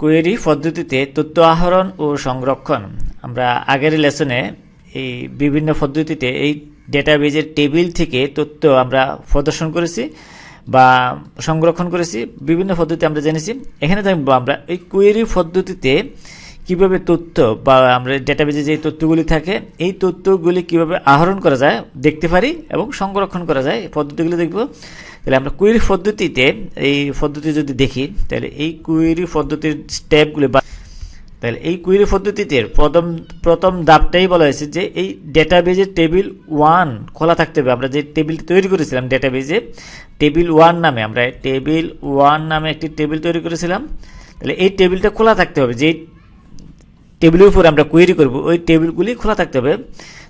Query পদ্ধতিতে তথ্য আহরণ ও সংরক্ষণ। আমরা আগের লেসনে এই বিভিন্ন পদ্ধতিতে এই ডেটাবেজের টেবিল থেকে তথ্য আমরা প্রদর্শন করেছি বা সংরক্ষণ করেছি, বিভিন্ন পদ্ধতি আমরা জেনেছি। এখানে দেখব আমরা এই কোয়েরি পদ্ধতিতে কীভাবে তথ্য বা আমরা ডেটাবেজে যে তথ্যগুলি থাকে, এই তথ্যগুলি কীভাবে আহরণ করা যায় দেখতে পারি এবং সংরক্ষণ করা যায়। পদ্ধতিগুলি দেখব। তাহলে আমরা কুইরি পদ্ধতিতে, এই পদ্ধতি যদি দেখি, তাহলে এই কুইরি পদ্ধতির স্টেপগুলি বা তাহলে এই কুইরি পদ্ধতিতে প্রথম প্রথম ধাপটাই বলা হয়েছে যে এই ডেটাবেজের টেবিল ওয়ান খোলা থাকতে হবে। আমরা যে টেবিল তৈরি করেছিলাম ডেটাবেজে টেবিল ওয়ান নামে, আমরা টেবিল ওয়ান নামে একটি টেবিল তৈরি করেছিলাম। তাহলে এই টেবিলটা খোলা থাকতে হবে। যে টেবিলের উপর আমরা কোয়েরি করব, ওই টেবিলগুলি খোলা থাকতে হবে।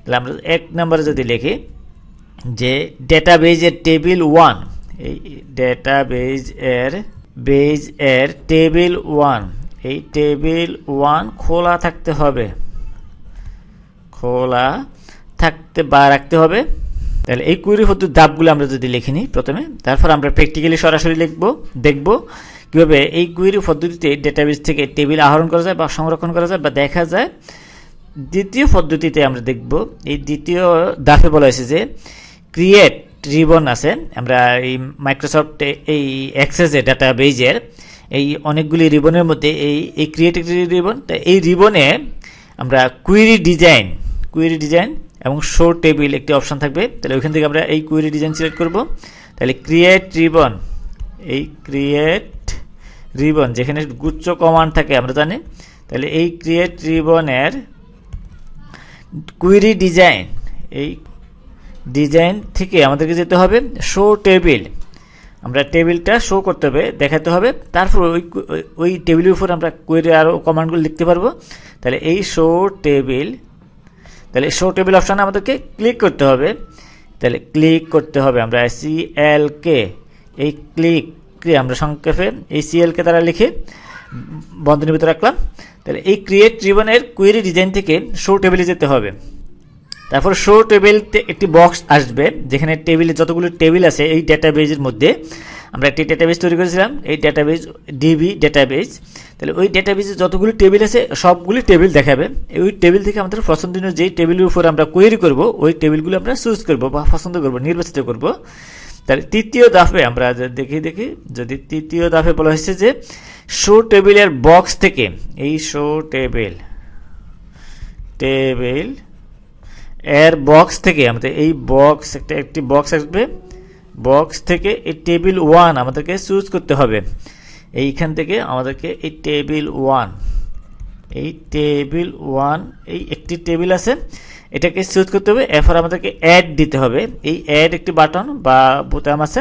তাহলে আমরা এক নম্বরে যদি লিখি, যে ডেটাবেজের টেবিল ওয়ান এই ডেটাবেজ এর বেজ এর টেবিল ওয়ান এই টেবিল ওয়ান খোলা থাকতে হবে। খোলা থাকতে বা রাখতে হবে। তাহলে এই কুইরি পদ্ধতির ধাপগুলো আমরা যদি লিখে নিই প্রথমে, তারপর আমরা প্র্যাকটিক্যালি সরাসরি লিখব, দেখব কীভাবে এই কুইরি পদ্ধতিতে ডেটাবেস থেকে টেবিল আহরণ করা যায় বা সংরক্ষণ করা যায় বা দেখা যায়। দ্বিতীয় পদ্ধতিতে আমরা দেখব, এই দ্বিতীয় ধাপে বলা হয়েছে যে ক্রিয়েট রিবন আছে। আমরা এই মাইক্রোসফট এই অ্যাক্সেসে ডাটাবেজের এই অনেকগুলি রিবনের মধ্যে এই এই ক্রিয়েট রিবন। তা এই রিবনে আমরা কুইরি ডিজাইন কুইরি ডিজাইন এবং শো টেবিল একটি অপশন থাকবে। তাহলে ওইখান থেকে আমরা এই কুইরি ডিজাইন সিলেক্ট করব। তাহলে ক্রিয়েট রিবন, এই ক্রিয়েট রিবন যেখানে গুচ্ছ কমান্ড থাকে, আমরা জানি। তাহলে এই ক্রিয়েট রিবনের কুইরি ডিজাইন এই ডিজাইন থেকে আমাদেরকে যেতে হবে শো টেবিল আমরা টেবিলটা শো করতে হবে, দেখাতে হবে। তারপর ওই ওই টেবিলের উপর আমরা কোয়েরি আরও কমান্ডগুলো লিখতে পারব। তাহলে এই শো টেবিল তাহলে শো টেবিল অপশানে আমাদেরকে ক্লিক করতে হবে। তাহলে ক্লিক করতে হবে আমরা সি এল কে এই ক্লিক আমরা সংক্ষেপে এই সিএলকে তারা লিখে বন্ধনীর ভিতরে রাখলাম। তাহলে এই ক্রিয়েট জীবনের কুয়েরি ডিজাইন থেকে শো টেবিলে যেতে হবে। তারপর শো টেবিলতে একটি বক্স আসবে, যেখানে টেবিলে যতগুলো টেবিল আছে এই ডেটাবেজের মধ্যে আমরা একটি ডেটাবেজ তৈরি করেছিলাম, এই ডেটাবেজ ডিবি ডেটাবেজ তাহলে ওই ডেটাবেজে যতগুলি টেবিল আছে, সবগুলি টেবিল দেখাবে। ওই টেবিল থেকে আমাদের পছন্দনীয় যেই টেবিলের উপর আমরা কোয়েরি করব, ওই টেবিলগুলো আমরা চুজ করব বা পছন্দ করব, নির্বাচিত করব। তাহলে তৃতীয় দাফে আমরা দেখি দেখি, যদি তৃতীয় দাফে বলা হয়েছে যে শো টেবিলের বক্স থেকে, এই শো টেবিল টেবিল এর বক্স থেকে আমাদের এই বক্স একটা, একটি বক্স আসবে। বক্স থেকে এই টেবিল ওয়ান আমাদেরকে চুজ করতে হবে। এইখান থেকে আমাদেরকে এই টেবিল ওয়ান এই টেবিল ওয়ান এই একটি টেবিল আছে। এটাকে চুজ করতে হবে। এরপর আমাদেরকে অ্যাড দিতে হবে। এই অ্যাড একটি বাটন বা বোতাম আছে।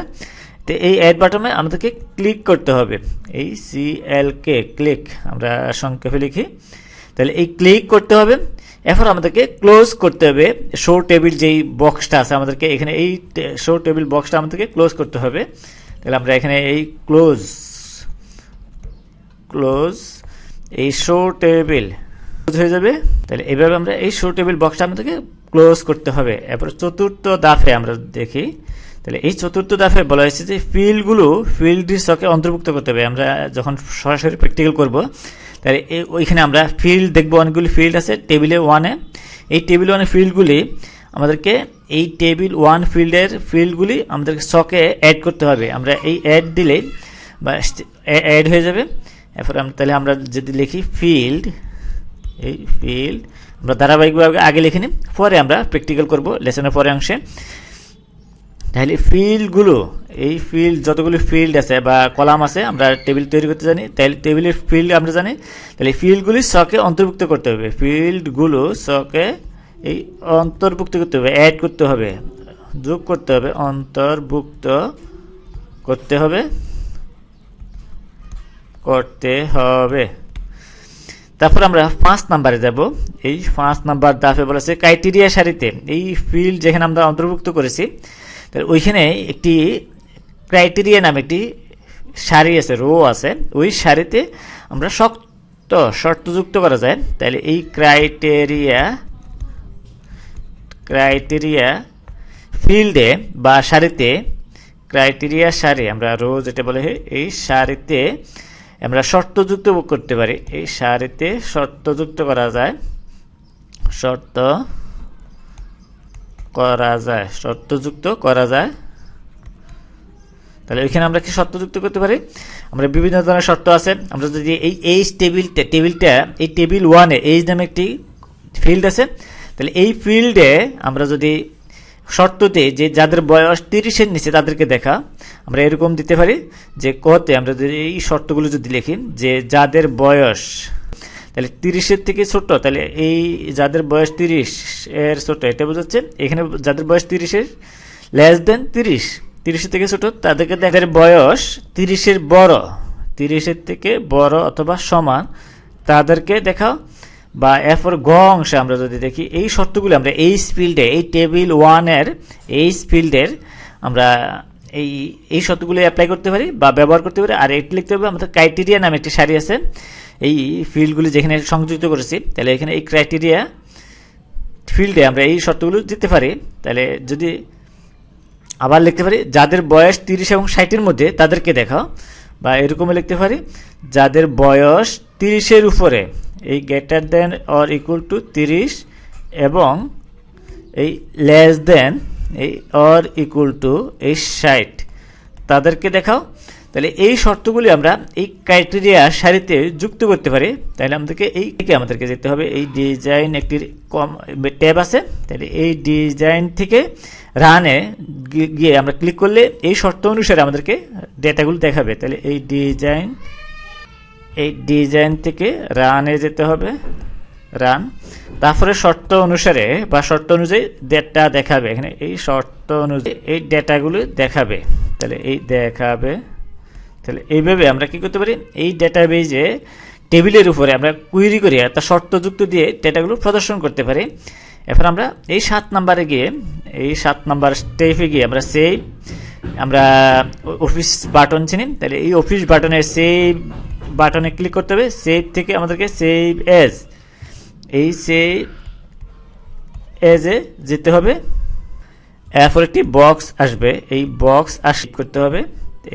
তো এই অ্যাড বাটনে আমাদেরকে ক্লিক করতে হবে। এই সি এল কে ক্লিক আমরা সংক্ষেপে লিখি। তাহলে এই ক্লিক করতে হবে। এরপর আমাদেরকে ক্লোজ করতে হবে। শো টেবিল যেই বক্সটা আছে আমাদেরকে এখানে এই শো টেবিল বক্সটা আমাদেরকে ক্লোজ করতে হবে। তাহলে আমরা এখানে এই ক্লোজ ক্লোজ এই শো টেবিল ক্লোজ হয়ে যাবে। তাহলে এইভাবে আমরা এই শো টেবিল বক্সটা আমাদেরকে ক্লোজ করতে হবে। এরপর চতুর্থ দাফে আমরা দেখি। তাহলে এই চতুর্থ দাফে বলা হয়েছে যে ফিল্ডগুলো ফিল্ড স্টকে অন্তর্ভুক্ত করতে হবে। আমরা যখন সরাসরি প্র্যাকটিক্যাল করব তাহলে ওইখানে আমরা ফিল্ড দেখব, অনেকগুলি ফিল্ড আছে টেবিলে ওয়ানে এই টেবিল ওয়ানের ফিল্ডগুলি আমাদেরকে, এই টেবিল ওয়ান ফিল্ডের ফিল্ডগুলি আমাদেরকে স্টকে অ্যাড করতে হবে। আমরা এই অ্যাড দিলেই বা অ্যাড হয়ে যাবে। এরপর তাহলে আমরা যদি লিখি ফিল্ড এই ফিল্ড আমরা ধারাবাহিকভাবে আগে লিখে নিই। পরে আমরা প্র্যাকটিক্যাল করব লেসনের পরে অংশে। তাহলে ফিল্ডগুলো, এই ফিল্ড যতগুলো ফিল্ড আছে বা কলাম আছে, আমরা টেবিল তৈরি করতে জানি, তাহলে টেবিলের ফিল্ড আমরা জানি, তাহলে ফিল্ডগুলি শকে অন্তর্ভুক্ত করতে হবে, ফিল্ডগুলো শকে এই অন্তর্ভুক্ত করতে হবে অ্যাড করতে হবে, যোগ করতে হবে, অন্তর্ভুক্ত করতে হবে করতে হবে। তারপর আমরা পাঁচ নাম্বারে যাব, এই পাঁচ নাম্বার দাফে বলেছে ক্রাইটেরিয়া সারিতে, এই ফিল্ড যেখানে আমরা অন্তর্ভুক্ত করেছি তাহলে ওইখানে একটি ক্রাইটেরিয়া নামে একটি সারি আছে রো আছে। ওই সারিতে আমরা শক্ত, শর্তযুক্ত করা যায়। তাহলে এই ক্রাইটেরিয়া ক্রাইটেরিয়া ফিল্ডে বা সারিতে ক্রাইটেরিয়া সারি, আমরা রো যেটা বলে, এই সারিতে আমরা শর্তযুক্ত করতে পারি। এই সারিতে শর্তযুক্ত করা যায়। শর্ত করা যায়। শর্তযুক্ত করা যায়। তাহলে ওইখানে আমরা কি শর্ত যুক্ত করতে পারি? আমরা বিভিন্ন ধরনের শর্ত আছে। আমরা যদি এই এইচ টেবিলটা টেবিলটা এই টেবিল ওয়ানে এইচ নামে একটি ফিল্ড আছে, তাহলে এই ফিল্ডে আমরা যদি শর্ততে যে যাদের বয়স তিরিশের নিচে তাদেরকে দেখা, আমরা এরকম দিতে পারি যে কতে আমরা যদি এই শর্তগুলো যদি লিখি যে যাদের বয়স তাহলে তিরিশের থেকে ছোট, তাহলে এই যাদের বয়স তিরিশ এর ছোট, এটা বোঝাচ্ছে, এখানে যাদের বয়স তিরিশের লেস দেন তিরিশ, তিরিশের থেকে ছোট, তাদেরকে দেখার বয়স তিরিশের বড়, তিরিশের থেকে বড় অথবা সমান, তাদেরকে দেখাও, বা এরপর গ অংশে আমরা যদি দেখি, এই শর্তগুলো আমরা এই ফিল্ডে এই টেবিল ওয়ানের এই ফিল্ডের আমরা এই এই শর্তগুলো অ্যাপ্লাই করতে পারি বা ব্যবহার করতে পারি, আর এটি লিখতে হবে আমাদের ক্রাইটেরিয়া নামে একটি সারি আছে এই ফিল্ডগুলি যেখানে সংযুক্ত করেছি, তাহলে এখানে এই ক্রাইটেরিয়া ফিল্ডে আমরা এই শর্তগুলো দিতে পারি। তাহলে যদি আবার লিখতে পারি, যাদের বয়স তিরিশ এবং ষাটের মধ্যে তাদেরকে দেখাও। বা এরকমও লিখতে পারি, যাদের বয়স তিরিশের উপরে, এই greater than or equal to তিরিশ এবং এই লেস দেন এই অর ইকুয়াল টু এই ষাট, তাদেরকে দেখাও। তাহলে এই শর্তগুলি আমরা এই ক্রাইটেরিয়া সারিতে যুক্ত করতে পারি। তাহলে আমাদেরকে এই থেকে আমাদেরকে যেতে হবে। এই ডিজাইন একটি কম, ট্যাব আছে। তাহলে এই ডিজাইন থেকে রানে গিয়ে আমরা ক্লিক করলে এই শর্ত অনুসারে আমাদেরকে ডেটাগুলো দেখাবে। তাহলে এই ডিজাইন এই ডিজাইন থেকে রানে যেতে হবে। রান তারপরে শর্ত অনুসারে বা শর্ত অনুযায়ী ডেটা দেখাবে। এখানে এই শর্ত অনুযায়ী এই ডেটাগুলো দেখাবে। তাহলে এই দেখাবে। তাহলে এইভাবে আমরা কি করতে পারি? এই ডেটাবেজে টেবিলের উপরে আমরা কুইরি করে একটা শর্তযুক্ত দিয়ে ডেটাগুলো প্রদর্শন করতে পারি। এরপর আমরা এই সাত নাম্বারে গিয়ে, এই সাত নাম্বার স্টেপে গিয়ে আমরা সেই আমরা অফিস বাটন চিনি। তাহলে এই অফিস বাটনের সেভ বাটনে ক্লিক করতে হবে। সেভ থেকে আমাদেরকে সেভ এজ এই সেভ এজে যেতে হবে। এরপর একটি বক্স আসবে। এই বক্স আস করতে হবে।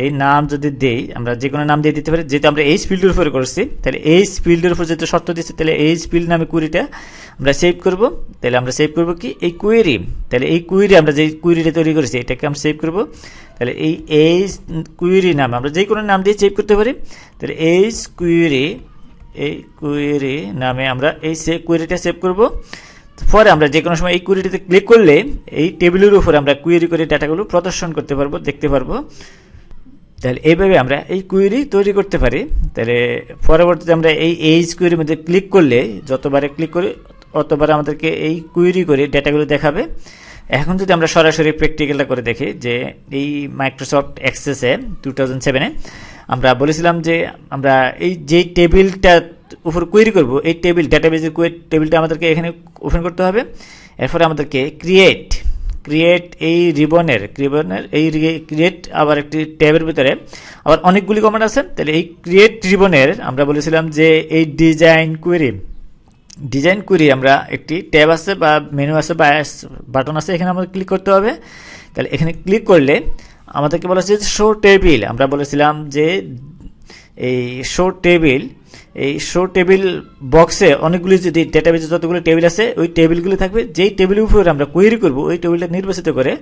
এই নাম যদি দেই, আমরা যে কোনো নাম দিয়ে দিতে পারি। যেহেতু আমরা এইচ ফিল্ডের উপরে করছি, তাহলে এইচ ফিল্ডের উপর যেহেতু শর্ত দিচ্ছি তাহলে এইচ ফিল্ড নামে কুইরিটা আমরা সেভ করব। তাহলে আমরা সেভ করব কি? এই কুইরি তাহলে এই কুইরি আমরা যে কুইরিটা তৈরি করেছি, এটাকে আমরা সেভ করব। তাহলে এই এইচ কুইরি নাম আমরা যে কোনো নাম দিয়ে সেভ করতে পারি। তাহলে এইচ কুইরি এই কুইরি নামে আমরা এই সে কুইরিটা সেভ করব। পরে আমরা যে কোনো সময় এই কুইরিটিতে ক্লিক করলে, এই টেবিলের উপরে আমরা কুইরি করে ডাটাগুলো প্রদর্শন করতে পারব, দেখতে পারব। তাহলে এইভাবে আমরা এই কুইরি তৈরি করতে পারি। তাহলে পরবর্তীতে আমরা এই এইচ কুইরির মধ্যে ক্লিক করলে, যতবারে ক্লিক করি, অতবার আমাদেরকে এই কুইরি করে ডেটাগুলো দেখাবে। এখন যদি আমরা সরাসরি প্র্যাকটিক্যালটা করে দেখি, যে এই মাইক্রোসফট অ্যাক্সেসে টু থাউজেন্ড সেভেনে আমরা বলেছিলাম যে আমরা এই যে টেবিলটা উপর কুইরি করব, এই টেবিল ডাটাবেজের কুয়ের টেবিলটা আমাদেরকে এখানে ওপেন করতে হবে। এরপরে আমাদেরকে ক্রিয়েট ক্রিয়েট এই রিবনের রিবনের এই ক্রিয়েট আবার একটি ট্যাবের ভিতরে আবার অনেকগুলি কমান্ড আছে। তাহলে এই ক্রিয়েট রিবনের আমরা বলেছিলাম যে এই ডিজাইন কুয়েরি ডিজাইন কুয়েরি আমরা একটি ট্যাব আছে বা মেনু আছে বা বাটন আছে, এখানে আমাদের ক্লিক করতে হবে। তাহলে এখানে ক্লিক করলে আমাদেরকে বলা হচ্ছে শো টেবিল আমরা বলেছিলাম যে এই শো টেবিল এই শো টেবিল বক্সে অনেকগুলি যদি ডেটাবেজে যতগুলো টেবিল আছে, ওই টেবিলগুলি থাকবে। যেই টেবিলের উপরে আমরা কোয়েরি করব, ওই টেবিলটা নির্বাচিত করে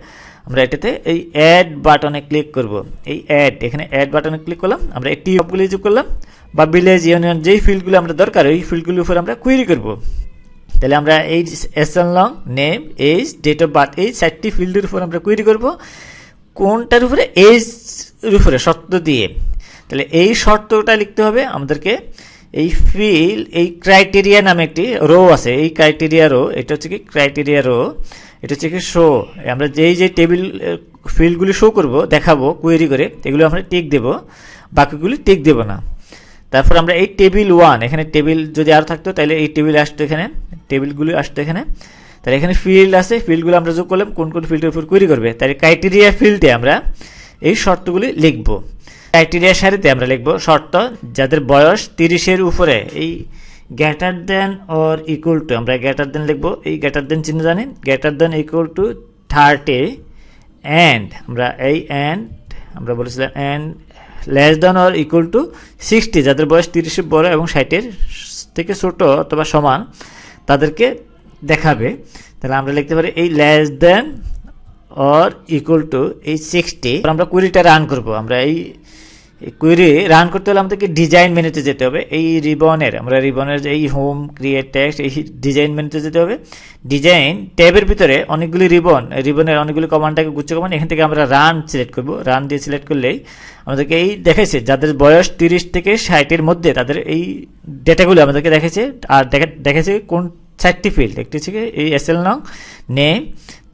আমরা এটাতে এই অ্যাড বাটনে ক্লিক করব। এই অ্যাড এখানে অ্যাড বাটনে ক্লিক করলাম, আমরা এই টিপগুলি যোগ করলাম, বা ভিলেজ ইউনিয়ন যেই ফিল্ডগুলো আমরা দরকার, ওই ফিল্ডগুলির উপরে আমরা কোয়েরি করব। তাহলে আমরা এই S N long name age date of birth এই চারটি ফিল্ডের উপর আমরা কোয়েরি করব। কোনটার উপরে এজ উপরে, শর্ত দিয়ে। তাহলে এই শর্তটা লিখতে হবে আমাদেরকে, এই ফিল এই ক্রাইটেরিয়া নামে একটি রো আছে। এই ক্রাইটেরিয়া রো এটা হচ্ছে কি ক্রাইটেরিয়া রো এটা হচ্ছে কি শো আমরা যেই যে টেবিল ফিল্ডগুলি শো করব, দেখাবো কোয়েরি করে, এগুলো আমরা টিক দেব, বাকিগুলি টিক দেব না। তারপর আমরা এই টেবিল ওয়ান এখানে টেবিল যদি আরও থাকতো, তাহলে এই টেবিল আসতো এখানে টেবিলগুলি আসতো এখানে। তাহলে এখানে ফিল্ড আছে ফিল্ডগুলো আমরা যোগ করলাম, কোন কোন ফিল্ডের উপর কোয়েরি করবে। তাহলে ক্রাইটেরিয়া ফিল্ডে আমরা এই শর্তগুলি লিখব। ক্রাইটেরিয়া সারিতে আমরা লিখব শর্ত, যাদের বয়স তিরিশের উপরে। এই greater than or equal to, আমরা গ্রেটার দেন লিখব। এই গ্রেটার দেন চিহ্ন জানি? Greater than equal to thirty and আমরা এই অ্যান্ড আমরা বলেছিলাম and less than or equal to sixty, যাদের বয়স তিরিশের বড় এবং ষাটের থেকে ছোট অথবা সমান, তাদেরকে দেখাবে। তাহলে আমরা লিখতে পারি এই less than or equal to এই সিক্সটি আমরা কুড়িটা রান করব। আমরা এই কুইরি রান করতে হলে আমাদেরকে ডিজাইন মেনুতে যেতে হবে। এই রিবনের আমরা রিবনের এই হোম ক্রিয়েট টেক্সট এই ডিজাইন মেনুতে যেতে হবে। ডিজাইন ট্যাবের ভিতরে অনেকগুলি রিবন রিবনের অনেকগুলি কমান্ডটাকে গুচ্ছ কমান্ড এখান থেকে আমরা রান সিলেক্ট করব। রান দিয়ে সিলেক্ট করলেই আমাদেরকে এই দেখাইছে, যাদের বয়স তিরিশ থেকে ষাটের মধ্যে তাদের এই ডেটাগুলো আমাদেরকে দেখাইছে। আর দেখা, দেখাইছে কোন চারটি ফিল্ড একটি হচ্ছে এই এস এল নং নেম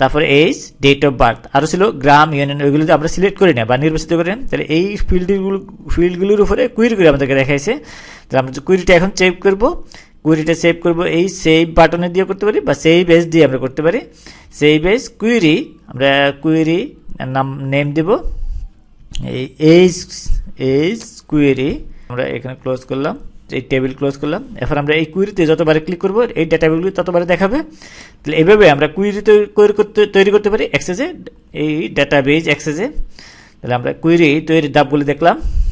তারপরে এইজ ডেট অফ বার্থ আরও ছিল গ্রাম ইউনিয়ন ওইগুলো আমরা সিলেক্ট করি না বা নির্বাচিত করি না। তাহলে এই ফিল্ডগুলো ফিল্ডগুলোর উপরে কুইরি করে আমাদেরকে দেখাইছে। তাহলে আমরা কুইরিটা এখন সেভ করব কুইরিটা সেভ করব, এই সেভ বাটনে দিয়ে করতে পারি বা সেভ এজ দিয়ে আমরা করতে পারি। সেভ এজ কুইরি আমরা কুইরি নাম নেম দেব। এই এইজ এইজ কুইরি আমরা এখানে ক্লোজ করলাম। এই টেবিল ক্লোজ করলাম। এখন আমরা এই কুইরিতে যতবারে ক্লিক করব, এই ডেটাগুলি ততবারে দেখাবে। তাহলে এইভাবে আমরা কুইরি তৈরি করতে তৈরি করতে পারি অ্যাক্সেসে এই ডেটাবেজ অ্যাক্সেসে তাহলে আমরা কুইরি তৈরি ধাপগুলি দেখলাম।